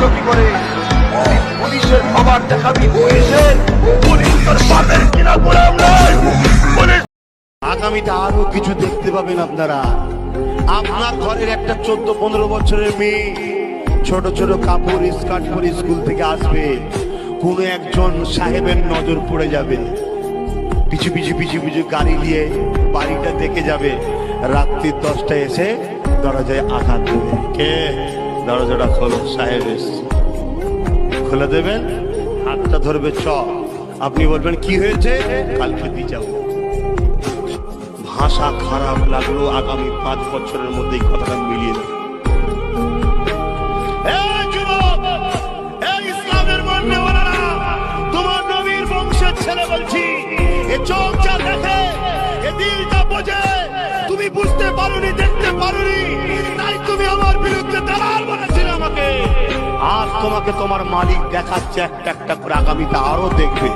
কি করে। পুলিশের খবর দেখাবি, পুলিশের পুলিশ তোর বাপের কিনা আগামীতে আরও কিছু দেখতে পাবেন আপনারা। আপনার ঘরের একটা চোদ্দ, পনেরো বছরের মেয়ে ছোট ছোট কাপড়, স্কার্ট পরে স্কুল থেকে আসবে। কোনো একজন সাহেবের নজর পড়ে যাবে। পিছু পিছু পিছু পিছু গাড়ি নিয়ে বাড়িটা দেখে যাবে। রাত্রি দশটায় এসে দরজায় আঘাত দেবে। কে? দরজাটা খোলো সাহেব খুলে দেবেন? হাতটা ধরবে, চ। আপনি বলবেন, কি হয়েছে? কালকে দিয়ে যাব। ভাষা খারাপ লাগল আগামী পাঁচ বছরের মধ্যে কথাটা মিলিয়ে এ চোখ যা দেখে, এ বোঝে, তুমি বুঝতে পারোনি, দেখতে পারোনি। তোমাকে তোমার মালিক দেখাচ্ছে একটা একটা করে আগামীতে আরও দেখবে।